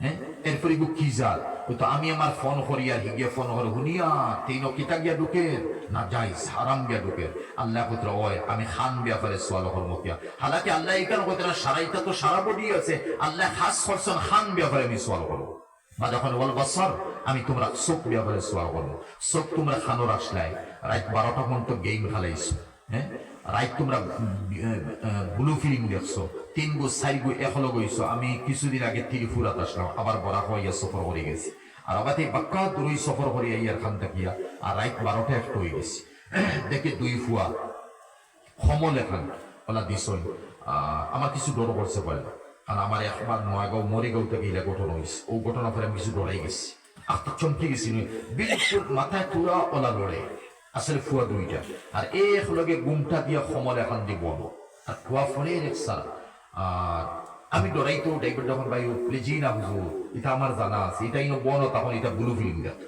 হ্যাঁ? এরপরে কি তো আমি আমার ফোন করি আর হিগে ফোন করে হুনিয়া, তিন কিতা গিয়া না গিয়া আল্লাহ ওয় আমি খান সোয়াল কিয়া। হালাকি আল্লাহ এখানে তো সারা বডি আছে, আল্লাহ খাস করছেন, খান আমি সোয়াল করব বা যখন বল বছর আমি তোমরা চোখ ব্যাপারে সোয়াল করব চোখ তোমরা খানোর আসলাই, রাত বারোটা পর্যন্ত গেম খেলাইছো। রাইট তোমরা ব্লু ফিলিং দেখছ। তিন গো চারি গো আমি কিছুদিন আগে ফুরাত আসলাম আবার বড়া হইয়া সফর করে গেছি। আর এই বাক্কা দূরই সফর করে ইয়ার খান থাকিয়া আর রাইট বারোটা একটা হয়ে গেছি। দেখে দুই ফুয়া সমল এখন ওলা দিছই আমার কিছু ডর করছে বলে কারণ আমার একবার নয়গাঁও মরিগাঁও থেকে ইলা ঘটনা হয়েছে ও ঘটনা পরে আমি কিছু ডরাই গেছি। আত্মা চমকে গেছি বিলকুল মাথায় তুরা ওলা লড়ে আসলে ফুয়া দুইটা। আর এই একলগে গুমটা দিয়া সমল এখন দিব আর ফুয়া ফলে রেক্সার আর আমি ডরাই তো ডাইবার যখন ভাই প্লিজি না বুঝো এটা আমার জানা আছে এটা ইনো বন, তখন এটা ব্লু দেখ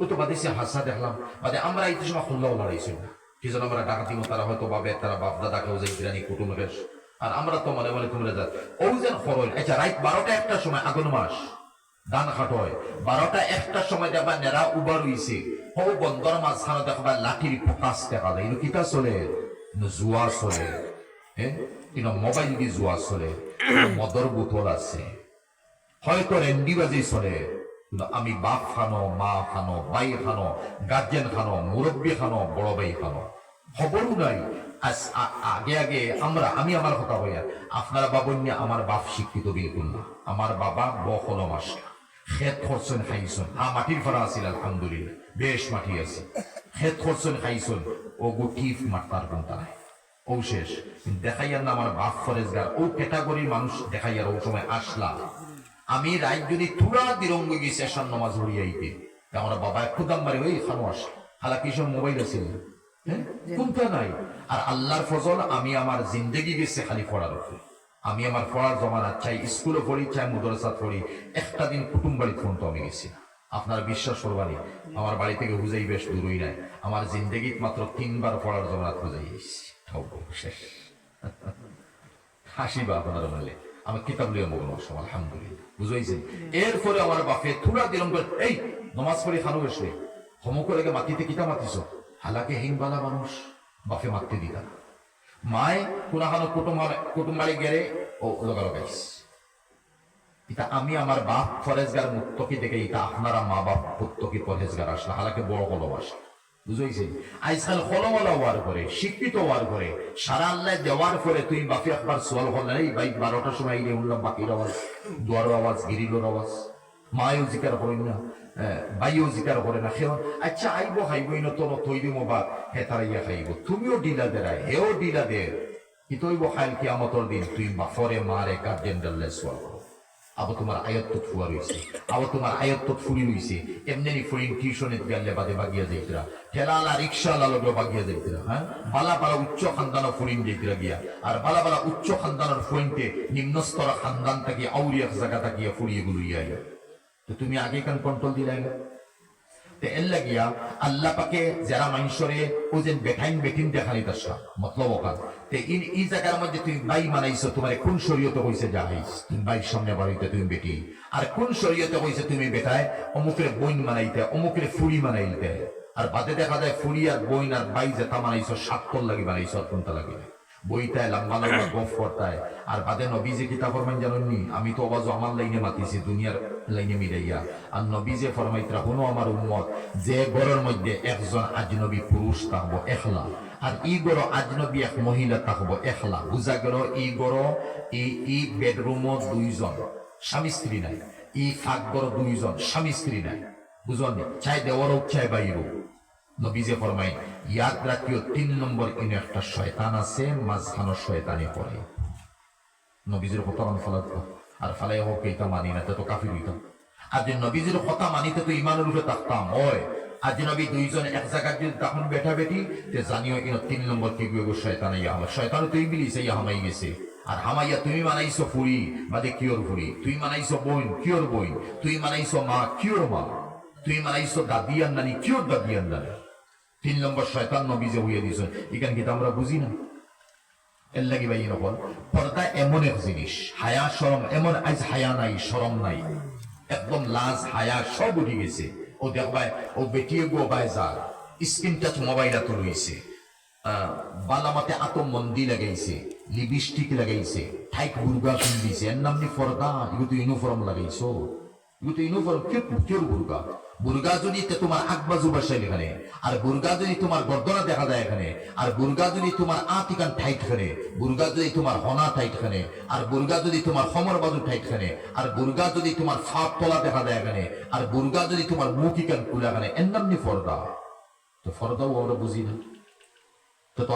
ওই তো বাদে সে হাসা দেখলাম। বাদে আমরা এই সময় খুল্লাও লড়াইছি কি যেন আমরা ডাকাতি মতো তারা হয়তো বাবে তারা বাপ দাদাকেও যাই বিরানি কুটুমের আর আমরা তো মনে মনে তোমরা যা ও যেন খরচ আচ্ছা রাত বারোটা একটা সময় আগুন মাস। ধান খাটয় বারোটা একটা সময় দেখবা নেরা উবার হইছে। হো বন্দর মাঝখানে দেখবা লাঠির ফোকাস দেখা যায়। কিতা চলে? জুয়া চলে। হ্যাঁ মোবাইল দি জুয়া চলে। মদর বোতল আছে। হয়তো রেন্ডিবাজি চলে। কিন্তু আমি বাপ খানো, মা খানো, বাই খানো গার্জেন খানো মুরব্বী খানো, বড় বাই খানো। খবরও নাই। আগে আগে আমরা, আমি আমার কথা হইয়া আপনারা বাবন্যা আমার বাপ শিক্ষিত বিলকুল না। আমার বাবা বখনো মাস খেত খরচন খাইছন। আ মাটির ফরা আছিল আলহামদুলিল্লাহ। বেশ মাটি আছে। খেত খরচন খাইছন ও গুটিফ মাতার কোনটা নাই। ও শেষ। দেখাইয়ার না আমার বাপ ফরেজগার ও ক্যাটাগরির মানুষ দেখাইয়ার ও সময় আসলা। আমি রাত যদি তুরা দিরঙ্গ গেছি এসার নমাজ হরিয়াইতে আমার বাবা খুদাম মারে ওই খানো আস হালা কি মোবাইল আছে? হ্যাঁ? কোনটা নাই? আর আল্লাহর ফজল আমি আমার জিন্দগি গেছে খালি পড়ার উপরে আমি আমার পড়ার জমানা চাই, স্কুলে পড়ি, চাই মুদরসাত পড়ি, একটা দিন কুটুম বাড়ি ফোন তো আমি গেছি না। আপনার বিশ্বাস করবানি আমার বাড়ি থেকে হুজাই বেশ দূরই নাই। আমার জিন্দগিত মাত্র তিনবার পড়ার জমানাত হুজাই শেষ। হাসিবা আপনারা বললে আমার কিতাব লিয়ে মগ্ন সব আলহামদুলিল্লাহ। বুঝাইছেন? এরপরে আমার বাপে থুলা দিলাম করে, এই, নমাজ পড়ি খানো এসে লেগে মাটিতে কিতা মাতিছ? হালাকে হিংবালা মানুষ বাপে মারতে দিতা। মায়ে কোনাখানো কুটুম কুটুম বাড়ি গেলে ও লগা লগাইছ এটা আমি আমার বাপ ফরেজগার মুক্তকি দেখে এটা আপনারা মা বাপ মুক্তকি পরহেজগার আসলে। হালাকে বড় কলবাসা বুঝাইছে? আজকাল হলমলা হওয়ার পরে, শিক্ষিত হওয়ার পরে, সারা আল্লাহ দেওয়ার পরে তুই বাপি একবার সোয়াল হল এই ভাই, বারোটার সময় এলে উঠলাম বাকির আওয়াজ দুয়ার আওয়াজ, গিরিলোর আওয়াজ। মায়ও জিকার করেন না বাইও জিকার করে না, সেও আচ্ছা আইব খাইব ইনো তোর দিব বা হে তারাইয়া খাইব তুমিও ডিলা দেরাই হেও ডিলা দে। ইতইব খাইল কি আমতর দিন, তুই বাফরে মারে গার্জেন ডাল্লে সোয়াল করো। আবার তোমার আয়ত্ত ফুয়া রয়েছে আবার তোমার আয়ত্ত ফুরি রয়েছে এমনি ফুরিন টিউশনে গেলে বাদে বাগিয়া যাইতরা, ঠেলালা রিক্সাওয়ালা লোক বাগিয়া যাইতরা হ্যাঁ? বালা বালা উচ্চ খানদানা ফুরিন যাইতরা গিয়া, আর বালা বালা উচ্চ খানদানের ফুরিনতে নিম্নস্তর খানদান থেকে আউরিয়া জায়গা থাকিয়া ফুরিয়ে গুলো ইয়া তো তুমি আগে কান কন্ট্রোল দিলাই না লাগিয়া আল্লাহ পাকে যারা মানুষরে ও যে বেঠাইন বেঠিন দেখালি মতলব তে ইন জায়গার মধ্যে তুমি বাই মানাইছো, তোমার কোন শরীয়তে কইছে যাহাইস তুমি বাইর সামনে বাড়িতে তুমি বেটি। আর কোন শরীয়তে কইছে তুমি বেটায়? অমুকের বইন মানাইতে, অমুকের ফুড়ি মানাইতে। আর বাদে দেখা যায় ফুড়ি আর বইন আর বাই যেটা মানাইছো সাতকল লাগি বানাইছো, আর কোনটা লাগে বইটায় লম্বা লম্বা গফ করতায় আর বাদে নবী যে কিতাব ফরমাইন জানেননি আমি তো অবাজ আমার লাইনে মাতিছি দুনিয়ার লাইনে মিলাইয়া। আর নবী যে ফরমাইতরা হনো আমার উম্মত যে ঘরের মধ্যে একজন আজনবী পুরুষ থাকব একলা। আর ই গড় আজনবী এক মহিলা থাকব একলা। বুঝা গেল ই গড় ই ই বেডরুমত দুইজন স্বামী স্ত্রী নাই। ই ফাঁক গড় দুইজন স্বামী স্ত্রী নাই। বুঝলি চাই দেওয়ার চাই বাইর নবীজে ফরমাই ইয়াদ রাখিও তিন নম্বর ইন একটা শয়তান আছে মাঝখানো শয়তানি পড়ে। নবীজির কথা মান ফলাত আর ফালাই হোক, এইটা মানি না তো কাফির হইতাম আর যে নবীজির কথা মানিতে তো ইমানের উপরে থাকতাম হয়। আজি নবী দুইজন এক জায়গায় যদি তখন বেঠা বেটি তে জানিও ইন তিন নম্বর কি গো শয়তান ইয়া আমার শয়তান তো ইবলিস ইয়া হামাই গেছে। আর হামাইয়া তুমি মানাইছো ফুরি বাদে কিয়র ফুরি তুই মানাইছো বোন, কিয়র বোন? তুই মানাইছো মা, কিয়র মা? তুই মানাইছো দাদিয়ান নানি কিয়র দাদিয়ান নানি তিন নম্বর শয়তান নবী যে হইয়া দিছ এখান কিন্তু আমরা বুঝি না? এর লাগি ভাই নকল। পর্দা এমন এক জিনিস, হায়া সরম এমন আজ হায়া নাই সরম নাই। একদম লাজ, হায়া সব উঠে গেছে। ও দেখবাই ও বেটিয়ে গো বাই যার স্ক্রিন টাচ মোবাইল তো রয়েছে। বালামাতে আতো মন্দি লাগাইছে, লিপস্টিক লাগাইছে, ঠাইক বুর্গা পিন্দিছে এর নাম নি পর্দা? এগুলো ইউনিফর্ম লাগাইছো। তো ইউনিফর্ম কেউ বুর্গা বুর্গা যদি তোমার আকবাজু দেখা যায় এখানে, আর বুর্গা যদি তোমার আতিকান ঠাইট খানে যদি তোমার হনা ঠাইট খানে আর যদি তোমার সমর বাজু ঠাইট খানে আর বুর্গা যদি তোমার ফাপ তলা দেখা যায় এখানে, আর বুর্গা যদি তোমার মুখ ইকান খুলে এখানে এর নাম নি ফর্দা। তো ফর্দাও আমরা বুঝি না।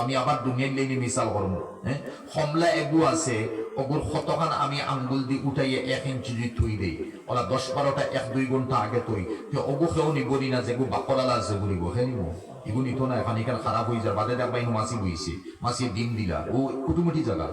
আমি আবার দুনিয়ার লেগে মিসাল করব হ্যাঁ? হমলা এগু আছে অগুর কতখান আমি আঙ্গুল দি উঠাইয়ে এক ইঞ্চি যদি থুই দেই। ওলা দশ বারোটা এক দুই ঘণ্টা আগে তুই ওগু খেও নিবনি না যেগু বাকলালা আছে বলিব হে নিব এগুলো নিত না, এখন এখানে খারাপ হয়ে যায় বাদে দেখ ইনু মাছি বইছে মাসি ডিম দিলা। ও, কুটুমুটি জায়গা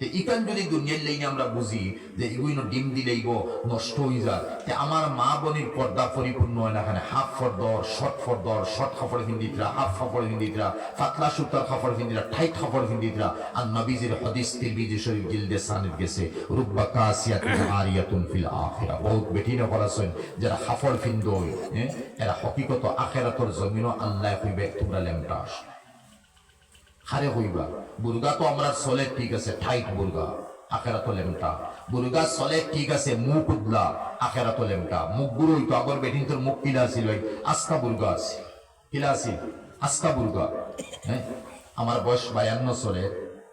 ইকান যদি দুনিয়ার লাইনে আমরা বুঝি যে এগুলো ডিম দিলেইব নষ্ট হয়ে যায়। তে আমার মা বোনের পর্দা পরিপূর্ণ হয় না এখানে। হাফ ফর্দর শর্ট ফর্দর শর্ট কাপড় হিন্দিতরা, হাফ কাপড় হিন্দিতরা, পাতলা সুতার কাপড় হিন্দিরা টাইট কাপড় হিন্দিতরা। আর নবীজির হদিস তিরমিজি শরীফ জিলদে সানিদ গেছে, রুব্বা কাসিয়াতুন আরিয়াতুন ফিল আখিরা। বহুত বেটি নকল আছেন যারা কাপড় ফিন্দই হ্যাঁ? এরা হকিকত আখেরাতর জমিনও আল্লাহ কইবে তোমরা লেমটাস হারে হইবা বুর্গা তো আমরা চলে, ঠিক আছে ঠাইট বুর্গা। তো লেমটা। বুর্গা চলে, ঠিক আছে, মুখ উদলা আখেরা তো লেমটা। মুখ গুরু হইতো, আগর বেটিন তোর মুখ কিলা আছিল আস্কা বুর্গা আছে কিলা আছিল? আস্কা বুর্গা। হ্যাঁ? আমার বয়স বায়ান্ন চলে।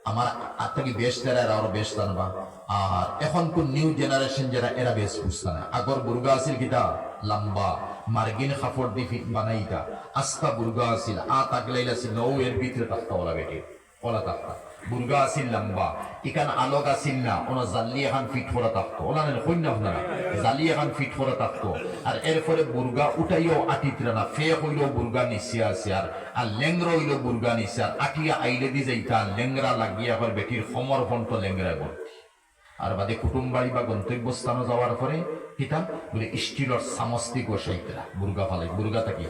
আমার আর থেকে বেশ যারা এরা আরও বেশ জানবা আর এখন কোন নিউ জেনারেশন যারা, এরা বেশ বুঝতা না আগর বুর্গা আছিল কিতা? লম্বা। মার্গিন খাফর দি ফিট বানাইতা। আস্তা বুর্গা আছিল আ তাকলাইল আছিল নৌ এর ভিতরে তাকতা ওলা বেটি। ওলা তাকতা বুর্গা আছিল লম্বা ইকান আলোক আছিল না, ওনা জাল্লি এখন ফিট করা থাকতো। ওলা নেন কইনা আপনারা জালি এখন ফিট করা থাকতো। আর এরপরে বুর্গা উঠাইও আটিতরা না ফে হইলেও বুর্গা নিচে আছে, আর আর লেংরা হইলেও বুর্গা নিচে, আর আটিয়া আইলে দি যাইতা, লেংরা লাগিয়া করে বেটির সমর ফন্ট লেংরা ভর্তি আর বাদে কুটুম বাড়ি বা গন্তব্যস্থানে যাওয়ার পরে কিতা বলে, স্টিলর সামস্তি গোসাইতরা বুর্গা ফালাই বুর্গা থাকি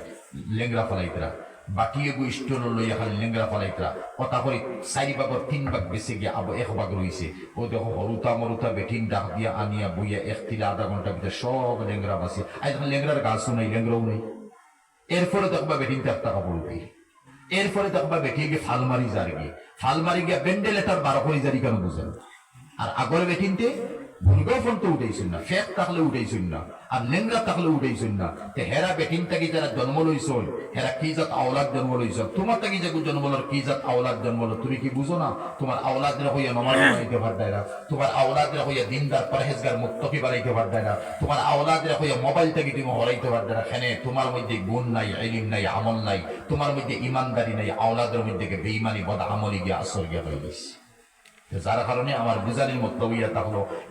লেংরা ফালাইতরা বাটিয়ে গো স্টিল লইয়া খালি লেংরা ফালাইতরা কথা করে চারি ভাগর তিন ভাগ বেশি গিয়ে আবার এক ভাগ রইছে ও দেখো হরুতা মরুতা বেটিন ডাক দিয়া আনিয়া বইয়া এক তিলা আধা ঘণ্টা ভিতরে সব লেংরা বাসি আজ লেংরার গাছও নাই লেংরাও নেই। এরপরে দেখবা বেটিন একটা কাপড় উঠি এরপরে দেখবা বেটিয়ে গিয়ে ফাল মারি যার গিয়ে ফাল মারি গিয়া বেন্ডেলেটার বারো করে জারি কেন বুঝেন আর আগর বেটিনতে ভুলগাও ফোন তো উঠাইছেন না, ফেক থাকলে উঠাইছেন না, আর লেংরা থাকলে উঠাইছেন না। তে হেরা বেটিন থাকি যারা জন্ম লইছল হেরা কি জাত আওলাদ জন্ম লইছল তোমার থাকি যে জন্ম লর কি জাত আওলাদ জন্ম লো তুমি কি বুঝো না? তোমার আওলাদরা হইয়া নমাজ বানাইতে পার দেয় না। তোমার আওলাদরা হইয়া দিনদার, পরহেজগার মুক্তকি বানাইতে পার দেয় না। তোমার আওলাদরা হইয়া মোবাইল থেকে তুমি হরাইতে পার দেয় না। খেনে তোমার মধ্যে গুণ নাই, ইলিম নাই, আমল নাই। তোমার মধ্যে ইমানদারি নাই আওলাদের মধ্যে বেইমানি বদ আমলি গিয়া আসর গিয়া হয়ে গেছে। যার কারণে আমার বুঝানির মতো ইয়া এটা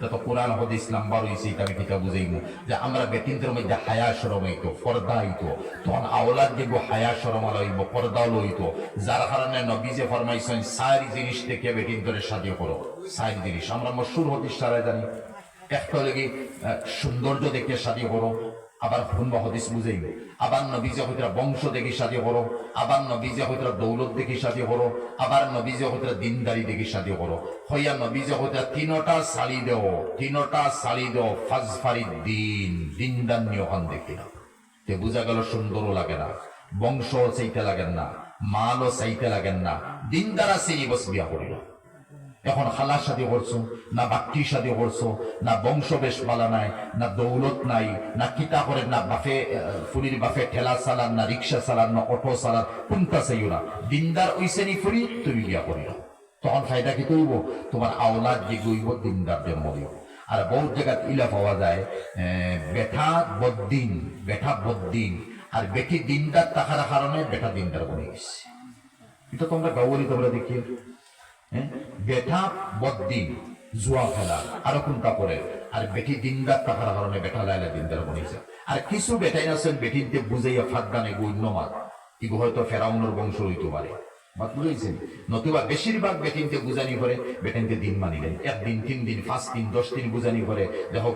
যত কোরআন হদে ইসলাম বার এটা আমি কিতা বুঝাইমু। যে আমরা বেতিনদের মধ্যে হায়া সরম হইতো, পর্দা হইতো। তখন আওলাদ যেগো হায়া সরম লইব পর্দাও লইতো যার কারণে নবী যে ফরমাইছেন সারি জিনিস থেকে বেটিনদের সাথে করো। সারি জিনিস। আমরা মশুর হদিস সারা জানি। একটা লেগে সৌন্দর্য দেখে সাথে করো। আবার শুনবা হদিস বুঝাইবে আবার নবীজে হইতরা বংশ দেখি সাথে করো, আবার নবীজে হইতরা দৌলত দেখি সাথে করো, আবার নবীজে হইতরা দিনদারি দেখি সাথে করো। হইয়া নবীজে হইতরা তিনটা শাড়ি দেও, তিনটা শাড়ি দেও ফাজফারি দিন, দিনদার নিয়খান দেখি না তে বোঝা গেল সুন্দরও লাগে না বংশ চাইতে লাগেন না, মালও চাইতে লাগেন না, দিনদারা সেই বস বিয়া করিল। এখন খালার সাথে করছ, না বাক্টির সাথে করছ, না বংশ বেশ বালা নাই, না দৌলত নাই, না কিতা করে, না বাফে ফুলির বাফে ঠেলা চালান, না রিক্সা চালান, না অটো চালান, কোনটা চাইও না? দিনদার ওইসে নি ফুরি, তুমি বিয়া করিল তখন ফায়দা কি করব তোমার আওলাদ যে গইব, দিনদার জন্ম দিব আর বহুত জায়গাত ইলা পাওয়া যায় বেঠা বদ্দিন বেঠা বদ্দিন। আর বেটি দিনদার থাকার কারণে বেটা দিনদার বনে গেছে। এটা তোমরা গাওয়ালি তোমরা দেখিও। হ্যাঁ? বেটা বদ্দিন, জুয়া খেলা, আরও বেটি দিনদার টাকার কারণে বেটা দিনদার বনিছে। আর কিছু বেটাই আছেন বেটিনতে বুঝাইয়া ফাঁদ গানে গণ্য হয়তো ফেরাউনের বংশ হইতে পারে। নতুবা বেশিরভাগ বেটিনতে বুঝানি করে বেটিনতে দিন মানিলেন। একদিন তিন দিন পাঁচ দিন দশ দিন বুঝানি করে দেখো